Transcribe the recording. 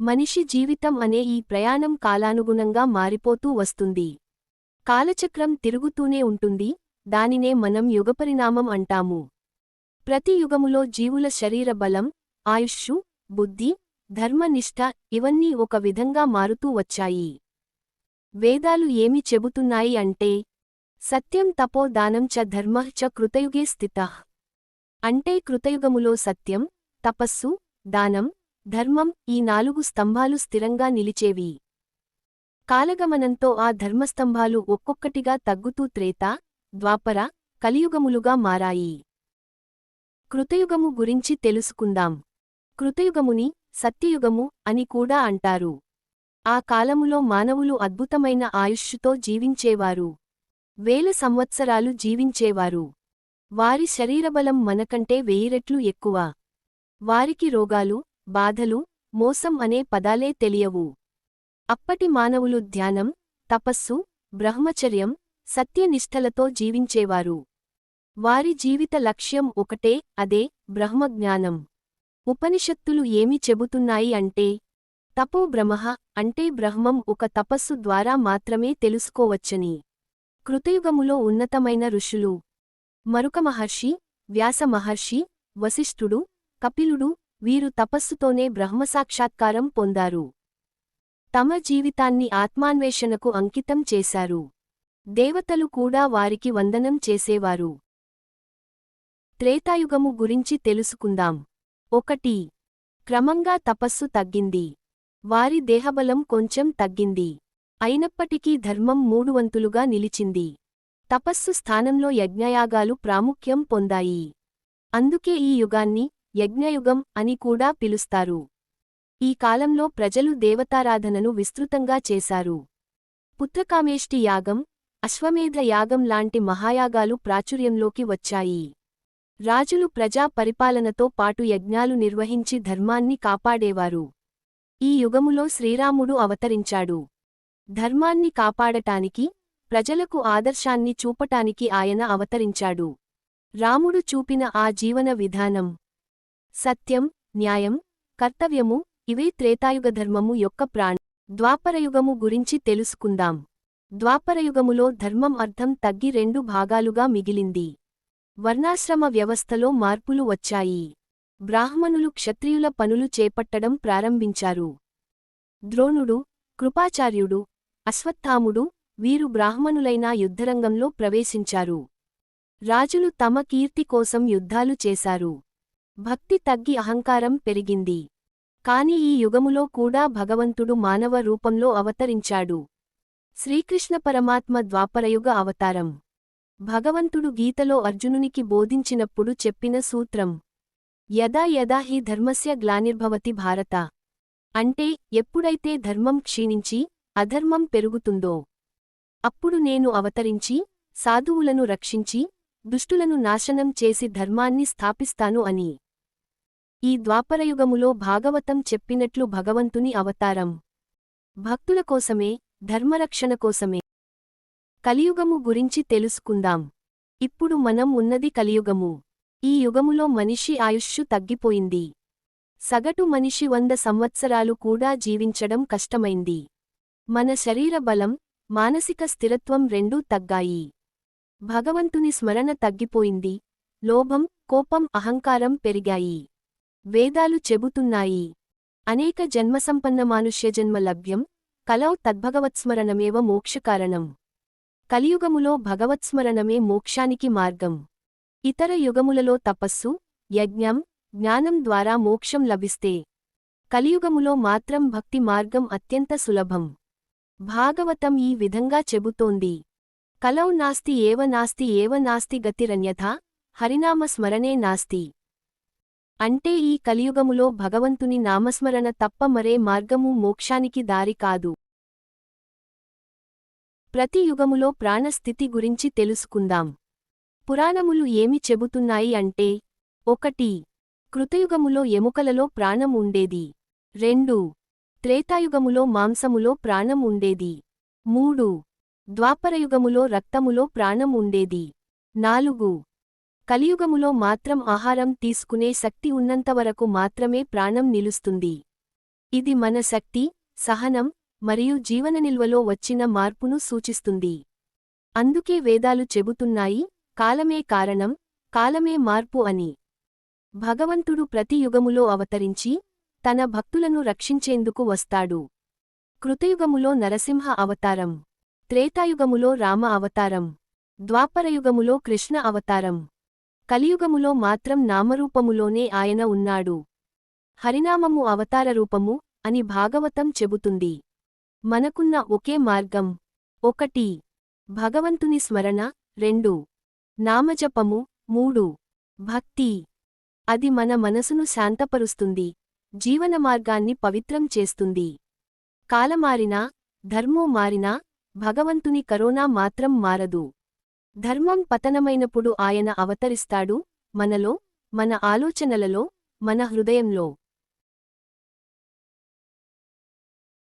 మనిషి జీవితం అనే ఈ ప్రయాణం కాలానుగుణంగా మారిపోతూ వస్తుంది. కాలచక్రం తిరుగుతూనే ఉంటుంది దానినే మనం యుగపరిణామం అంటాము. ప్రతి యుగములో జీవుల శరీర బలం ఆయుష్షు బుద్ధి ధర్మనిష్ట ఇవన్నీ ఒక విధంగా మారుతూ వచ్చాయి. వేదాలు ఏమి చెబుతున్నాయి అంటే సత్యం తపో దానం చ ధర్మ చ కృతయుగే స్థిత. అంటే కృతయుగములో సత్యం తపస్సు దానం ధర్మం ఈ నాలుగు స్తంభాలు స్థిరంగా నిలిచేవి. కాలగమనంతో ఆ ధర్మస్తంభాలు ఒక్కొక్కటిగా తగ్గుతూ త్రేత ద్వాపర కలియుగములుగా మారాయి. కృతయుగము గురించి తెలుసుకుందాం. కృతయుగముని సత్యయుగము అని కూడా అంటారు. ఆ కాలములో మానవులు అద్భుతమైన ఆయుష్షుతో జీవించేవారు. వేల సంవత్సరాలు జీవించేవారు. వారి శరీరబలం మనకంటే వెయ్యిరెట్లు ఎక్కువ. వారికి రోగాలు బాధలు మోసం అనే పదాలే తెలియవు. అప్పటి మానవులు ధ్యానం తపస్సు బ్రహ్మచర్యం సత్యనిష్టలతో జీవించేవారు. వారి జీవిత లక్ష్యం ఒకటే అదే బ్రహ్మజ్ఞానం. ఉపనిషత్తులు ఏమి చెబుతున్నాయి అంటే తపో బ్రహ్మ అంటే బ్రహ్మం ఒక తపస్సు ద్వారా మాత్రమే తెలుసుకోవచ్చని. కృతయుగములో ఉన్నతమైన ఋషులు మరుక మహర్షి వ్యాస మహర్షి వశిష్ఠుడు కపిలుడు వీరు తపస్సుతోనే బ్రహ్మసాక్షాత్కారం పొందారు. తమ జీవితాన్ని ఆత్మాన్వేషణకు అంకితం చేశారు. దేవతలు కూడా వారికి వందనం చేసేవారు. త్రేతాయుగము గురించి తెలుసుకుందాం. ఒకటి. క్రమంగా తపస్సు తగ్గింది. వారి దేహబలం కొంచెం తగ్గింది. అయినప్పటికీ ధర్మం మూడువంతులుగా నిలిచింది. తపస్సు స్థానంలో యజ్ఞయాగాలు ప్రాముఖ్యం పొందాయి. అందుకే ఈ యుగాన్ని యజ్ఞయుగం అని కూడా పిలుస్తారు. ఈ కాలంలో ప్రజలు దేవతారాధనను విస్తృతంగా చేశారు. పుత్రకామేష్టి యాగం అశ్వమేధ యాగం లాంటి మహాయాగాలు ప్రాచుర్యంలోకి వచ్చాయి. రాజులు ప్రజా పరిపాలనతో పాటు యజ్ఞాలు నిర్వహించి ధర్మాన్ని కాపాడేవారు. ఈ యుగములో శ్రీరాముడు అవతరించాడు. ధర్మాన్ని కాపాడటానికి ప్రజలకు ఆదర్శాన్ని చూపటానికి ఆయన అవతరించాడు. రాముడు చూపిన ఆ జీవన విధానం సత్యం న్యాయం కర్తవ్యము ఇవే త్రేతాయుగ ధర్మము యొక్క ప్రాణ. ద్వాపరయుగము గురించి తెలుసుకుందాం. ద్వాపరయుగములో ధర్మం అర్థం తగ్గి రెండు భాగాలుగా మిగిలింది. వర్ణాశ్రమ వ్యవస్థలో మార్పులు వచ్చాయి. బ్రాహ్మణులు క్షత్రియుల పనులు చేపట్టడం ప్రారంభించారు. ద్రోణుడు కృపాచార్యుడు అశ్వత్థాముడు వీరు బ్రాహ్మణులైన యుద్ధరంగంలో ప్రవేశించారు. రాజులు తమ కీర్తి కోసం యుద్ధాలు చేశారు. భక్తి తగ్గి అహంకారం పెరిగింది. కాని ఈ యుగములో కూడా భగవంతుడు మానవ రూపంలో అవతరించాడు. శ్రీకృష్ణ పరమాత్మ ద్వాపరయుగ అవతారం. భగవంతుడు గీతలో అర్జునునికి బోధించినప్పుడు చెప్పిన సూత్రం. యదా యదా హి ధర్మస్య గ్లానిర్భవతి భారత. అంటే ఎప్పుడైతే ధర్మం క్షీణించి అధర్మం పెరుగుతుందో. అప్పుడు నేను అవతరించి సాధువులను రక్షించి దుష్టులను నాశనం చేసి ధర్మాన్ని స్థాపిస్తాను అని. ఈ ద్వాపరయుగములో భాగవతం చెప్పినట్లు భగవంతుని అవతారం. భక్తుల కోసమే ధర్మరక్షణ కోసమే. కలియుగము గురించి తెలుసుకుందాం. ఇప్పుడు మనం ఉన్నది కలియుగము. ఈ యుగములో మనిషి ఆయుష్షు తగ్గిపోయింది. సగటు మనిషి వంద సంవత్సరాలు కూడా జీవించడం కష్టమైంది. మన శరీర బలం మానసిక స్థిరత్వం రెండూ తగ్గాయి. భగవంతుని స్మరణ తగ్గిపోయింది. లోభం కోపం అహంకారం పెరిగాయి. వేదాలు చెబుతున్నాయి. అనేక జన్మసంపన్న మానుష్యజన్మ లభ్యం కలౌ తద్భగవత్స్మరణమేవ మోక్షకారణం. కలియుగములో భగవత్స్మరణమే మోక్షానికి మార్గం. ఇతర యుగములలో తపస్సు యజ్ఞం జ్ఞానం ద్వారా మోక్షం లభిస్తే కలియుగములో మాత్రం భక్తి మార్గం అత్యంత సులభం. భాగవతం ఈ విధంగా చెబుతోంది. కలౌ నాస్తి ఏవ నాస్తి ఏవ నాస్తి గతిరన్యథా హరినామ స్మరణే నాస్తి. అంటే ఈ కలియుగములో భగవంతుని నామస్మరణ తప్ప మరే మార్గము మోక్షానికి దారి కాదు. ప్రతి యుగములో ప్రాణస్థితి గురించి తెలుసుకుందాం. పురాణములు ఏమి చెబుతున్నాయి అంటే ఒకటి కృతయుగములో ఎముకలలో ప్రాణం ఉండేది. రెండు త్రేతాయుగములో మాంసములో ప్రాణం ఉండేది. మూడు ద్వాపరయుగములో రక్తములో ప్రాణం ఉండేది. నాలుగు కలియుగములో మాత్రం ఆహారం తీసుకునే శక్తి ఉన్నంతవరకు మాత్రమే ప్రాణం నిలుస్తుంది. ఇది మన శక్తి సహనం మరియు జీవన నిల్వలో వచ్చిన మార్పును సూచిస్తుంది. అందుకే వేదాలు చెబుతున్నాయి కాలమే కారణం కాలమే మార్పు అని. భగవంతుడు ప్రతి యుగములో అవతరించి తన భక్తులను రక్షించేందుకు వస్తాడు. కృతయుగములో నరసింహ అవతారం త్రేతాయుగములో రామ అవతారం ద్వాపరయుగములో కృష్ణ అవతారం. కలియుగములో మాత్రం నామరూపములోనే ఆయన ఉన్నాడు. హరినామము అవతార రూపము అని భాగవతం చెబుతుంది. మనకున్న ఒకే మార్గం. ఒకటి. భగవంతుని స్మరణ. రెండు. నామజపము. మూడు. భక్తి. అది మన మనసును శాంతపరుస్తుంది. జీవన మార్గాన్ని పవిత్రం చేస్తుంది. కాలమారినా ధర్మో మారినా భగవంతుని కరోనా మాత్రం మారదు. ధర్మం పతనమైనప్పుడు ఆయన అవతరిస్తాడు మనలో మన ఆలోచనలలో మన హృదయంలో.